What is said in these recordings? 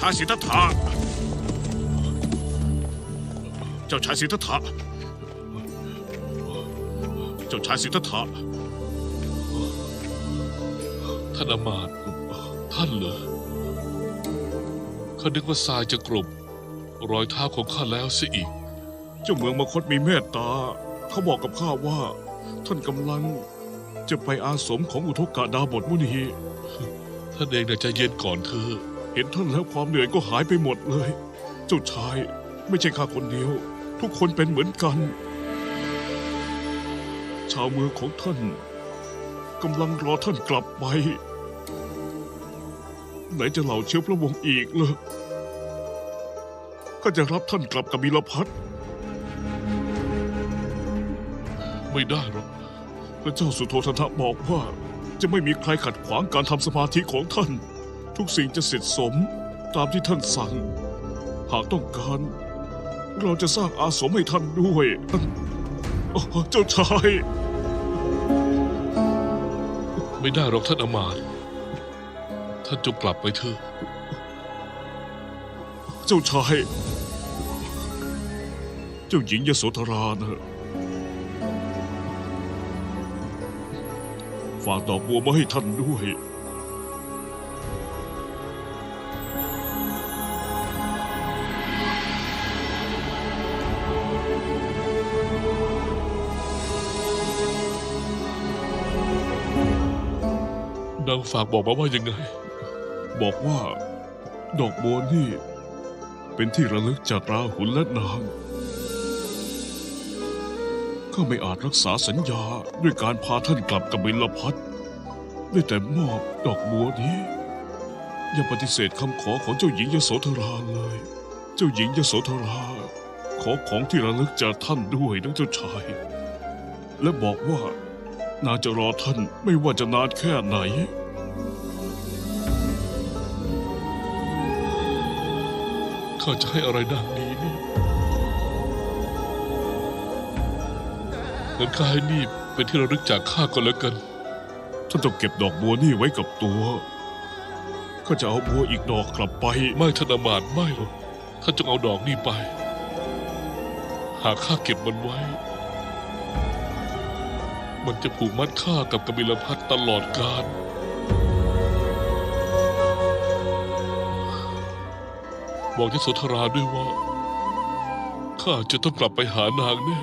เจ้าชายสิทธัตถะเจ้าชายสิทธัตถะเจ้าชายสิทธัตถะท่านอามาตย์ท่านเหรอข้านึกว่าทรายจะกลบรอยเท้าของข้าแล้วซะอีก เจ้าเมืองมคตมีเมตตา เขาบอกกับข้าว่า ท่านกำลังจะไปอาสมของอุทกะดาบทมุนีท่านเองน่ะใจเย็นก่อนเถอะ เห็นท่านแล้วความเหนื่อยก็หายไปหมดเลย เจ้าชายไม่ใช่ข้าคนเดียว ทุกคนเป็นเหมือนกัน ชาวเมืองของท่านกำลังรอท่านกลับไป ไหนจะเหล่าเชื้อพระวงศ์อีกเลยก็จะรับท่านกลับกับบิลพัทไม่ได้หรอกพระเจ้าสุโธทนะบอกว่าจะไม่มีใครขัดขวางการทำสมาธิของท่าน ทุกสิ่งจะเสร็จสมตามที่ท่านสั่ง หากต้องการ เราจะสร้างอาสมให้ท่านด้วยโอ้เจ้าชาย ไม่ได้หรอกท่านอามาตย์ท่านจงกลับไปเถอะ เจ้าชาย เจ้าหญิงยโสธรานะฝากดอกบัวมาให้ท่านด้วย นางฝากบอกมาว่ายังไง บอกว่า ดอกบัวนี่ เป็นที่ระลึกจากราหุลและนางข้าไม่อาจรักษาสัญญาด้วยการพาท่านกลับกับบิลพัทได้แต่มอบดอกบัวนี้ อย่าปฏิเสธคำขอของเจ้าหญิงยโสธราเลย เจ้าหญิงยโสธรา ขอของที่ระลึกจากท่านด้วยนะเจ้าชาย และบอกว่านางจะรอท่านไม่ว่าจะนานแค่ไหน ข้าจะให้อะไรนางนี้นี่งั้นข้าให้นี่เป็นที่ระลึกจากข้าก็แล้วกัน ท่านต้องเก็บดอกบัวนี่ไว้กับตัวข้าจะเอาบัวอีกดอกกลับไป ไม่ท่านอามาตย์ไม่หรอกท่านจงเอาดอกนี้ไป หากข้าเก็บมันไว้ มันจะผูกมัดข้ากับกบิลพัทตลอดกาล บอกยโสธราด้วยว่า ข้าจะต้องกลับไปหานางแน่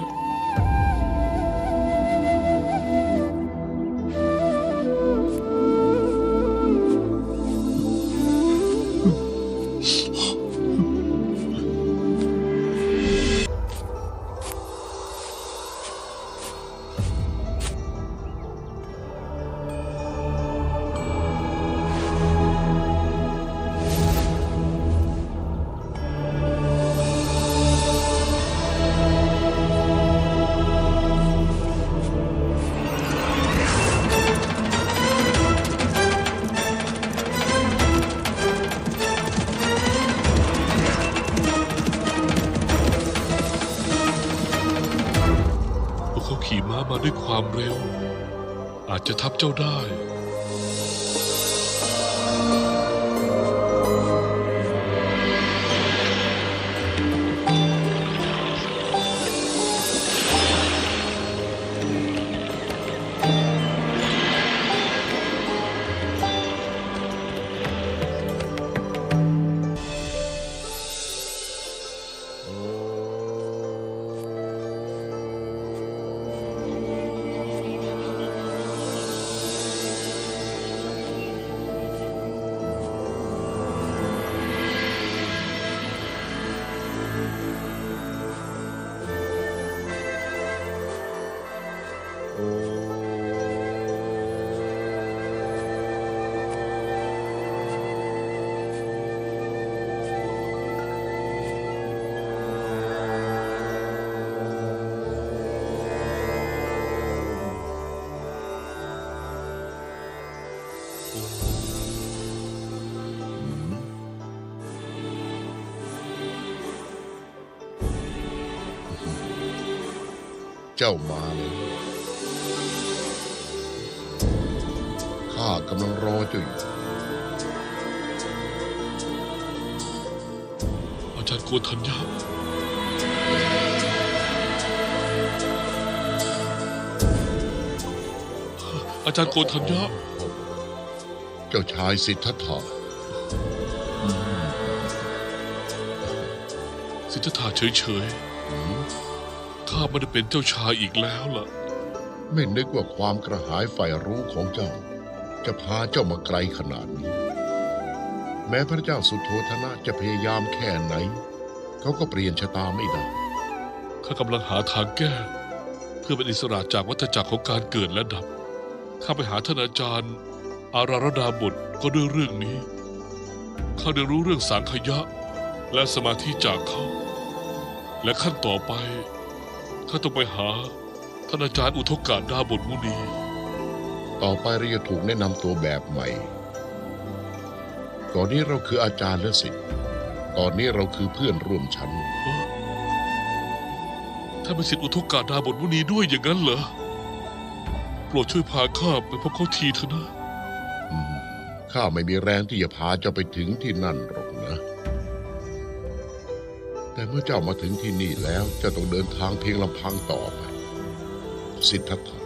เจ้ามาเลยข้ากำลังรอเจ้าอยู่โกธัญญาอาจารย์โกธัญญา จ้าชายสิทธัตถะสิทธัตถะเฉยๆข้าไม่ได้เป็นเจ้าชายอีกแล้วล่ะ ไม่นึกว่าความกระหายใฝ่รู้ของเจ้า จะพาเจ้ามาไกลขนาดนี้ แม้พระเจ้าสุโธธนะจะพยายามแค่ไหน เขาก็เปลี่ยนชะตาไม่ได้ ข้ากำลังหาทางแก้ เพื่อเป็นอิสระจากวัฏจักรของการเกิดและดับ ข้าไปหาท่านอาจารย์ อารารดาบทก็ด้วยเรื่องนี้ ข้าได้รู้เรื่องสังขยะ และสมาธิจากเขา และขั้นต่อไป ข้าต้องไปหาท่านอาจารย์อุทกาดาบทมุนี ต่อไปเราจะถูกแนะนำตัวแบบใหม่ ก่อนนี้เราคืออาจารย์และศิษย์ตอนนี้เราคือเพื่อนร่วมชั้น ถ้าเป็นสิทธิอุทกาดาบทมุนีด้วยอย่างนั้นเหรอ โปรดช่วยพาข้าไปพบเขาทีเถอะนะอืม ข้าไม่มีแรงที่จะพาเจ้าไปถึงที่นั่นหรอกนะ แต่เมื่อเจ้ามาถึงที่นี่แล้วเจะต้องเดินทางเพียงลำพังต่อไป สิทธัตถะ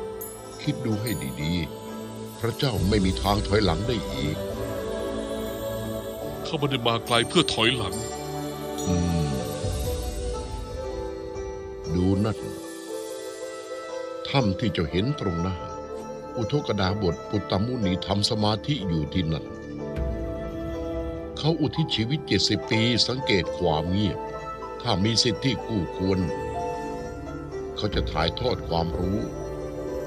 คิดดูให้ดีๆ พระเจ้าไม่มีทางถอยหลังได้อีกเขาไม่ได้มาไกลเพื่อถอยหลัง อืม ดูนั่นถ้ำที่เจ้าเห็นตรงหน้า อุทกดาบทปุตตมุนีทำสมาธิอยู่ที่นั่น เขาอุทิศชีวิตเจ็ดสิบปีสังเกตความเงียบ ถ้ามีสิทธิ์ที่กู้ควร เขาจะถ่ายทอดความรู้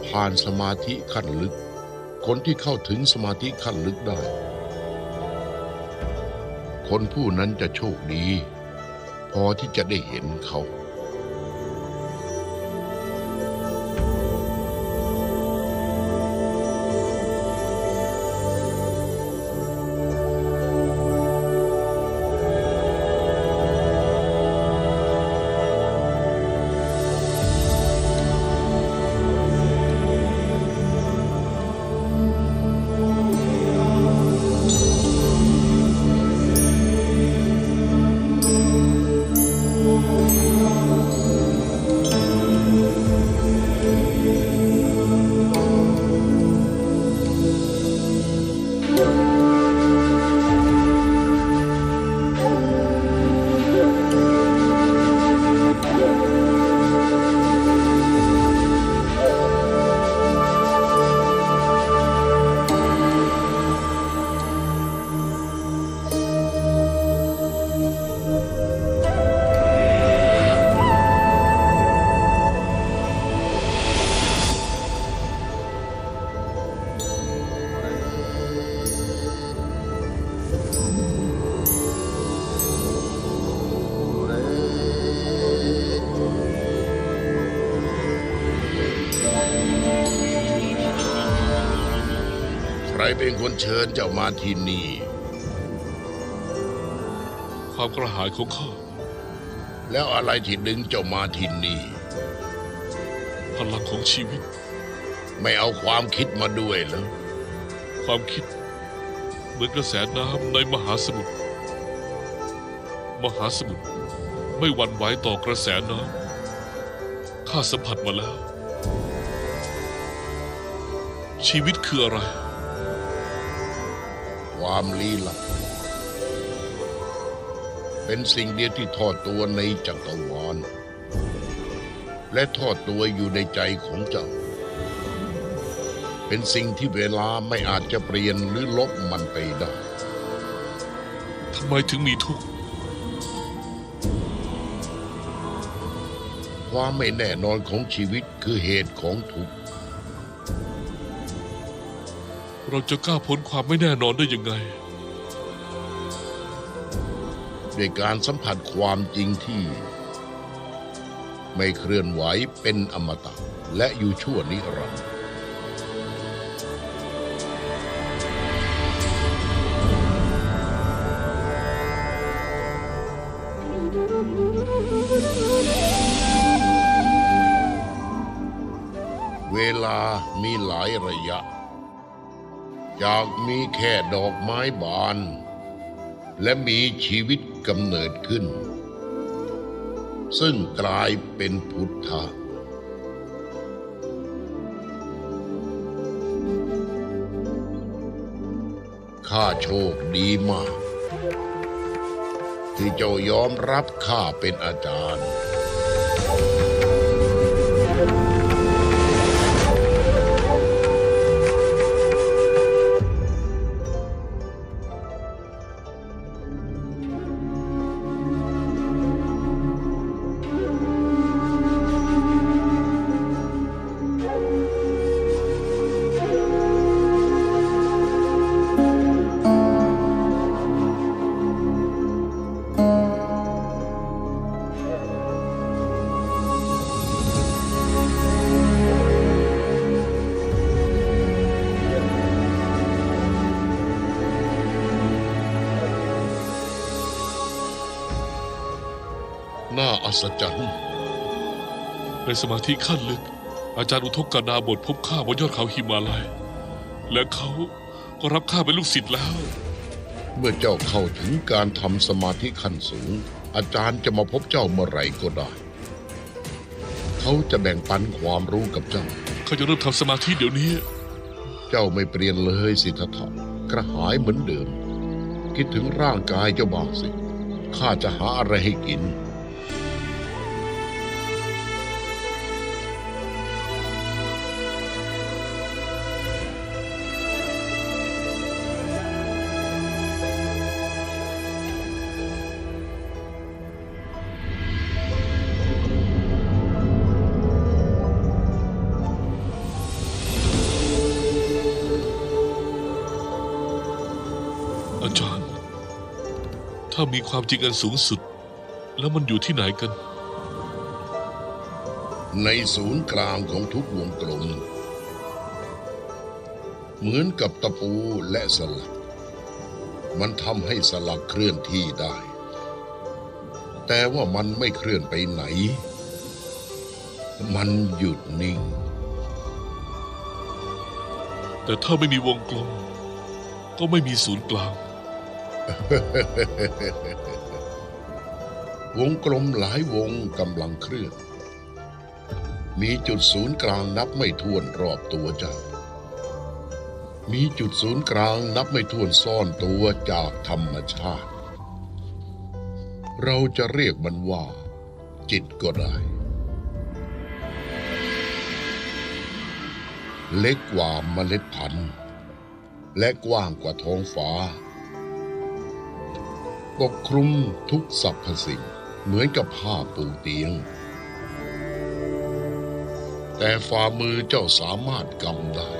ผ่านสมาธิขั้นลึก คนที่เข้าถึงสมาธิขั้นลึกได้ คนผู้นั้นจะโชคดี พอที่จะได้เห็นเขา เป็นคนเชิญเจ้ามาที่นี่ ความกระหายของข้าแล้วอะไรที่ดึงเจ้ามาที่นี่ พลังของชีวิต ไม่เอาความคิดมาด้วยเหรอความคิด เหมือนกระแสน้ำในมหาสมุทรมหาสมุทรไม่หวั่นไหวต่อกระแสน้ำข้าสัมผัสมาแล้ว ชีวิตคืออะไร ความลี้ลับ เป็นสิ่งเดียวที่ทอดตัวในจักรวาลและทอดตัวอยู่ในใจของเจ้า เป็นสิ่งที่เวลาไม่อาจจะเปลี่ยนหรือลบมันไปได้ทำไมถึงมีทุกข์ ความไม่แน่นอนของชีวิตคือเหตุของทุกข์ เราจะก้าวพ้นความไม่แน่นอนได้ยังไง ด้วยการสัมผัสความจริงที่ ไม่เคลื่อนไหวเป็นอมตะ และอยู่ชั่วนิรันดร์เวลามีหลายระยะ จากมีแค่ดอกไม้บาน และมีชีวิตกำเนิดขึ้น ซึ่งกลายเป็นพุทธะข้าโชคดีมาก ที่เจ้ายอมรับข้าเป็นอาจารย์ ศจรรย์ในสมาธิขั้นลึก อาจารย์อุทกกนาบทพบข้าบนยอดเขาหิมาลัย และเขาก็รับข้าเป็นลูกศิษย์แล้ว เมื่อเจ้าเข้าถึงการทำสมาธิขั้นสูง อาจารย์จะมาพบเจ้าเมื่อไหร่ก็ได้ เขาจะแบ่งปันความรู้กับเจ้า เขาจะเริ่มทำสมาธิเดี๋ยวนี้ เจ้าไม่เปลี่ยนเลยสิทธัตถะกระหายเหมือนเดิม คิดถึงร่างกายเจ้าบ้างสิข้าจะหาอะไรให้กิน ถ้ามีความจริงอันสูงสุด แล้วมันอยู่ที่ไหนกัน ในศูนย์กลางของทุกวงกลม เหมือนกับตะปูและสลัก มันทำให้สลักเคลื่อนที่ได้ แต่ว่ามันไม่เคลื่อนไปไหน มันหยุดนิ่ง แต่ถ้าไม่มีวงกลม ก็ไม่มีศูนย์กลาง วงกลมหลายวงกำลังเคลื่อน มีจุดศูนย์กลางนับไม่ถ้วนรอบตัวเจ้า มีจุดศูนย์กลางนับไม่ถ้วนซ่อนตัวจากธรรมชาติ เราจะเรียกมันว่า จิตก็ได้ เล็กกว่าเมล็ดพันธุ์ และกว้างกว่าท้องฟ้า ปกคลุมทุกสรรพสิ่ง เหมือนกับผ้าปูเตียง แต่ฝ่ามือเจ้าสามารถกำได้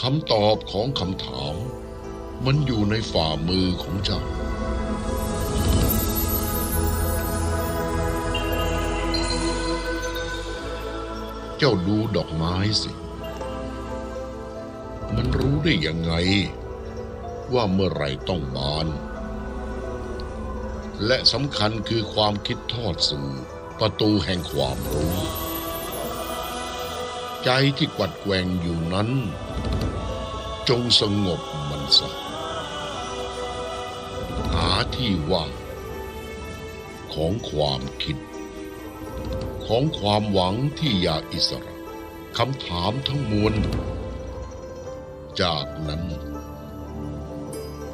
คำตอบของคำถาม มันอยู่ในฝ่ามือของเจ้าเจ้าดูดอกไม้สิ มันรู้ได้ยังไง ว่าเมื่อไรต้องบาน และสำคัญคือความคิดทอดสู่ประตูแห่งความรู้ ใจที่กวัดแกว่งอยู่นั้น จงสงบมันซะหาที่ว่างของความคิด ของความหวังที่อยากอิสระคำถามทั้งมวล จากนั้น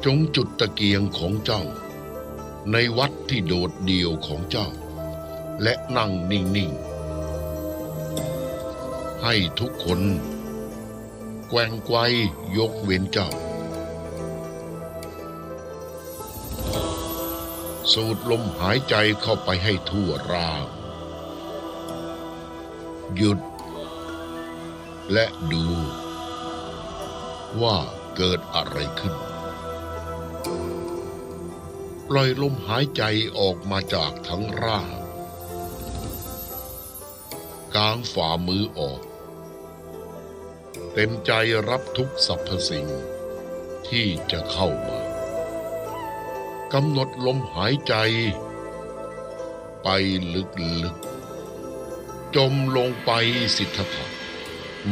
จงจุดตะเกียงของเจ้า ในวัดที่โดดเดี่ยวของเจ้า และนั่งนิ่ง ๆ ให้ทุกคน แกว่งไกวยกเว้นเจ้า สูดลมหายใจเข้าไปให้ทั่วร่างหยุด และดู ว่าเกิดอะไรขึ้น ปล่อยลมหายใจออกมาจากทั้งร่างกางฝ่ามือออก เต็มใจรับทุกสรรพสิ่งที่จะเข้ามากำหนดลมหายใจ ไปลึกๆจมลงไปสิทธะ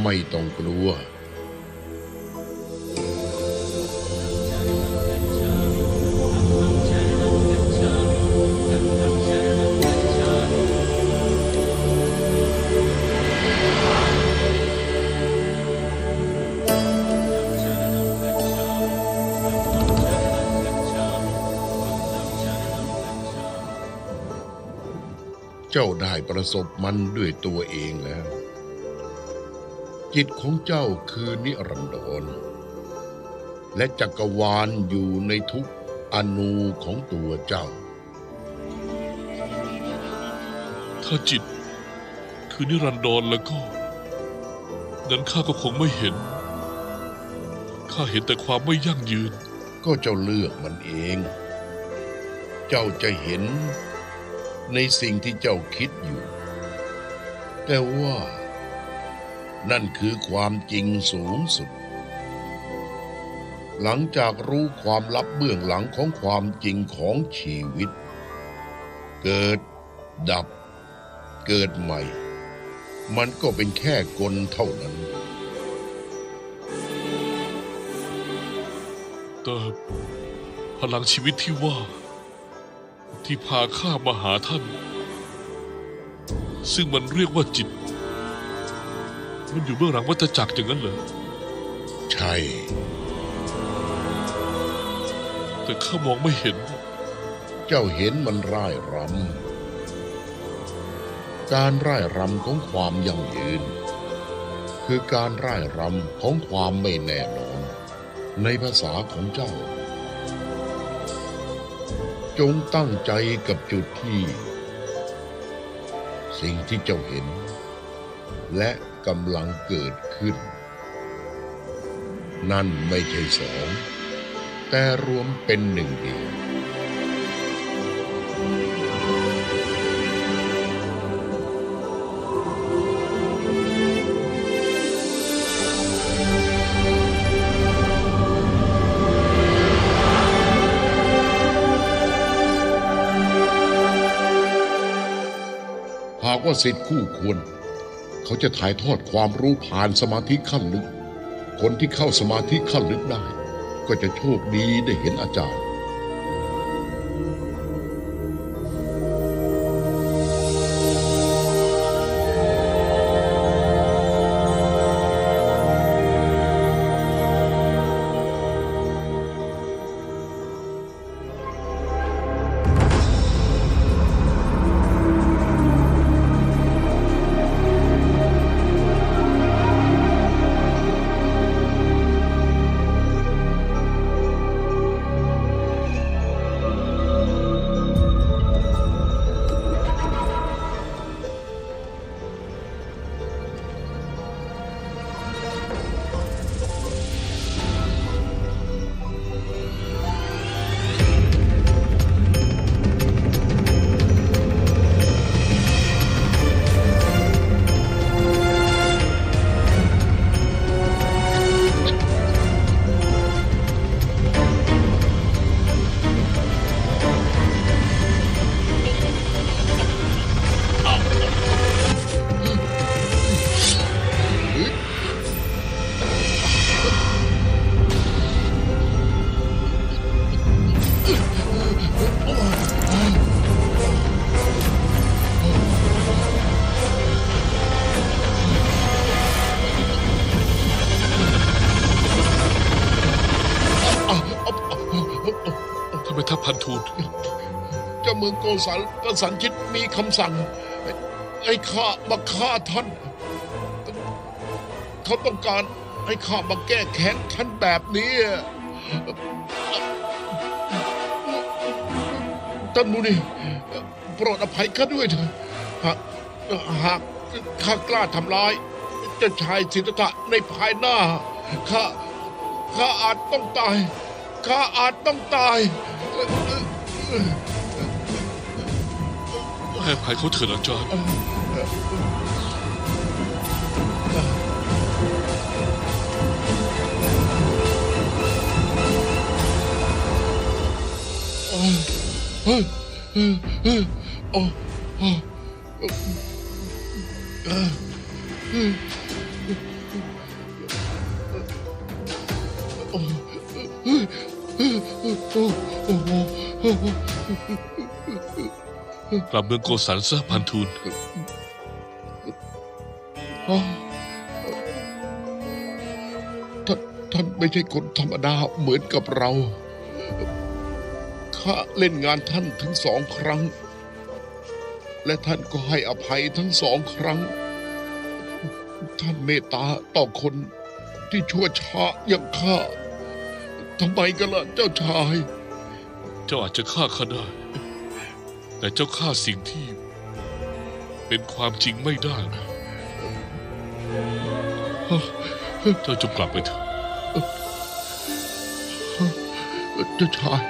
ไม่ต้องกลัว เจ้าได้ประสบมันด้วยตัวเองแล้ว จิตของเจ้าคือนิรันดร และจักรวาลอยู่ในทุกอนูของตัวเจ้า ถ้าจิตคือนิรันดรแล้วก็นั้นข้าก็คงไม่เห็น ข้าเห็นแต่ความไม่ยั่งยืน ก็เจ้าเลือกมันเอง เจ้าจะเห็น ในสิ่งที่เจ้าคิดอยู่ แต่ว่า นั่นคือความจริงสูงสุด หลังจากรู้ความลับเบื้องหลังของความจริงของชีวิต เกิด ดับ เกิดใหม่ มันก็เป็นแค่กลเท่านั้นแต่พลังชีวิตที่ว่า ที่พาข้ามาหาท่าน ซึ่งมันเรียกว่าจิต มันอยู่เบื้องหลังวัฏจักรอย่างนั้นเหรอ ใช่ แต่ข้ามองไม่เห็น เจ้าเห็นมันร่ายรำ การร่ายรำของความยั่งยืน คือการร่ายรำของความไม่แน่นอน ในภาษาของเจ้า จงตั้งใจกับจุดที่ สิ่งที่เจ้าเห็น และกำลังเกิดขึ้น นั่นไม่ใช่สอง แต่รวมเป็นหนึ่งเดียว สิทธิ์คู่ควร เขาจะถ่ายทอดความรู้ผ่านสมาธิขั้นลึก คนที่เข้าสมาธิขั้นลึกได้ ก็จะโชคดีได้เห็นอาจารย์ กสัลกสันชิตมีคำสั่งให้ข้ามาฆ่าท่าน เขาต้องการให้ข้ามาแก้แค้นท่านแบบนี้ท่านมุนีโปรดอภัยข้าด้วยเถอะหากหากข้ากล้าทำร้ายเจ้าชายสิทธัตถะในภายหน้าข้าข้าอาจต้องตายข้าอาจต้องตาย ให้อภัยเขาเถิดอาจารย์ กลับเมืองโกสันซะพันทูลท่านท่านไม่ใช่คนธรรมดาเหมือนกับเรา ข้าเล่นงานท่านถึงสองครั้ง และท่านก็ให้อภัยทั้งสองครั้ง ท่านเมตตาต่อคนที่ชั่วช้าอย่างข้าทำไมกันล่ะเจ้าชาย เจ้าอาจจะฆ่าข้าได้ แต่เจ้าฆ่าสิ่งที่เป็นความจริงไม่ได้นะเจ้าจงกลับไปเถอะเจ้าชาย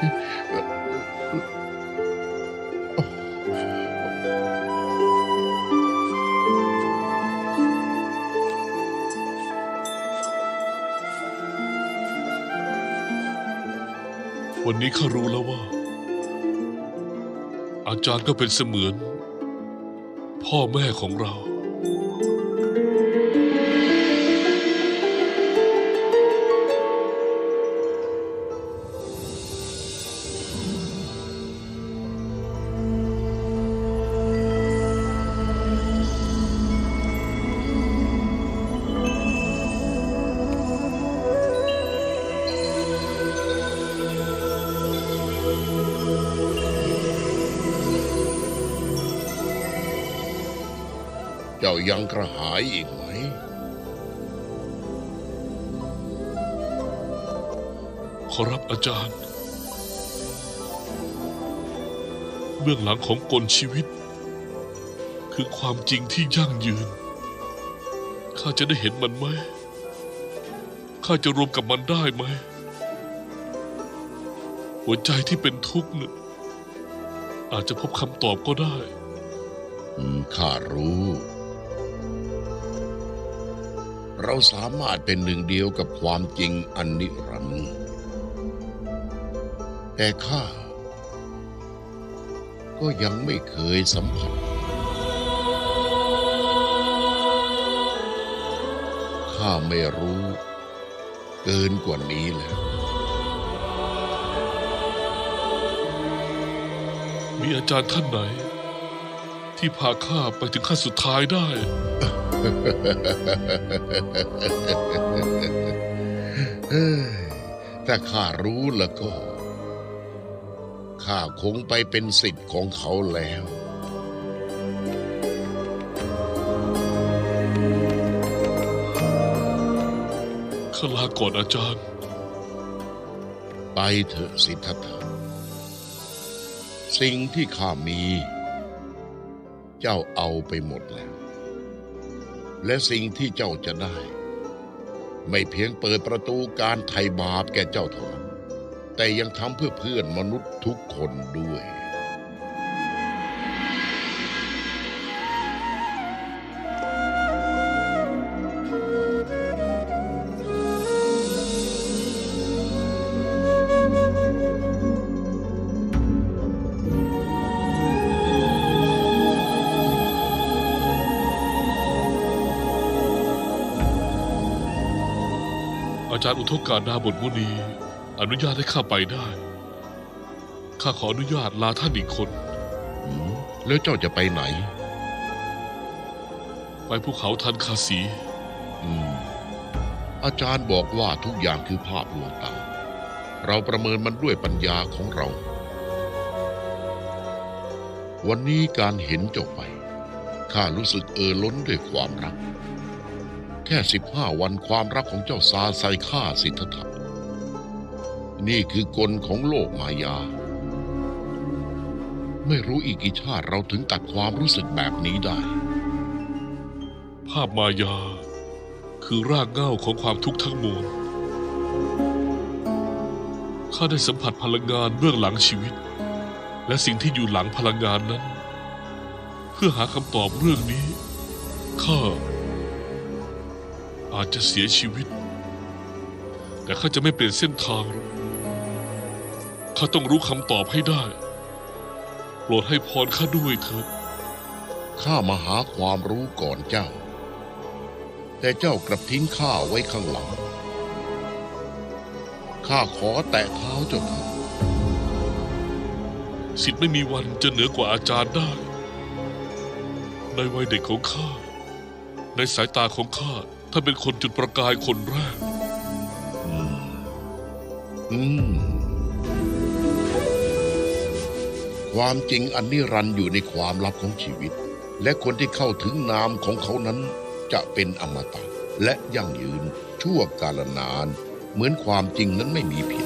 วันนี้ข้ารู้แล้วว่า อาจารย์ก็เป็นเสมือน พ่อแม่ของเรา ยังกระหายอีกไหม ขอรับอาจารย์ เบื้องหลังของกลชีวิต คือความจริงที่ยั่งยืน ข้าจะได้เห็นมันไหม ข้าจะรวมกับมันได้ไหม หัวใจที่เป็นทุกข์เนี่ยอาจจะพบคำตอบก็ได้ ข้ารู้ เราสามารถเป็นหนึ่งเดียวกับความจริงอันนิรันดร์แต่ข้าก็ยังไม่เคยสัมผัสข้าไม่รู้เกินกว่านี้แล้วมีอาจารย์ท่านไหน ที่พาข้าไปถึงขั้นสุดท้ายได้ ถ้าข้ารู้แล้วก็ ข้าคงไปเป็นสิทธิ์ของเขาแล้วข้าลาก่อนอาจารย์ ไปเถอะสิทธัตถะสิ่งที่ข้ามี เจ้าเอาไปหมดแล้ว และสิ่งที่เจ้าจะได้ ไม่เพียงเปิดประตูการไถ่บาปแก่เจ้าเท่านั้นแต่ยังทำเพื่อเพื่อนมนุษย์ทุกคนด้วย อาจารย์อุทกานาบทมุนี อนุญาตให้ข้าไปได้ ข้าขออนุญาตลาท่านอีกคนอืมแล้วเจ้าจะไปไหน ไปภูเขาทันคาสี อืม อาจารย์บอกว่าทุกอย่างคือภาพลวงตา เราประเมินมันด้วยปัญญาของเรา วันนี้การเห็นเจ้าไป ข้ารู้สึกเออล้นด้วยความรัก แค่สิบห้าวันความรักของเจ้าซาใส่ข้าสิทธัตถะนี่คือกลของโลกมายา ไม่รู้อีกกี่ชาติเราถึงตัดความรู้สึกแบบนี้ได้ ภาพมายา คือรากเหง้าของความทุกข์ทั้งมวลข้าได้สัมผัสพลังงานเบื้องหลังชีวิต และสิ่งที่อยู่หลังพลังงานนั้น เพื่อหาคำตอบเรื่องนี้ ข้า อาจจะเสียชีวิต แต่ข้าจะไม่เปลี่ยนเส้นทางหรอกข้าต้องรู้คำตอบให้ได้ โปรดให้พรข้าด้วยเถิดข้ามาหาความรู้ก่อนเจ้า แต่เจ้ากลับทิ้งข้าไว้ข้างหลัง ข้าขอแตะเท้าเจ้าเถิดสิทธิ์ไม่มีวันจะเหนือกว่าอาจารย์ได้ ในวัยเด็กของข้า ในสายตาของข้า ท่านเป็นคนจุดประกายคนแรก อืมอืมคความจริงอันนิรันดร์อยู่ในความลับของชีวิต และคนที่เข้าถึงนามของเขานั้นจะเป็นอมตะ และยั่งยืนชั่วกาลนาน เหมือนความจริงนั้นไม่มีผิด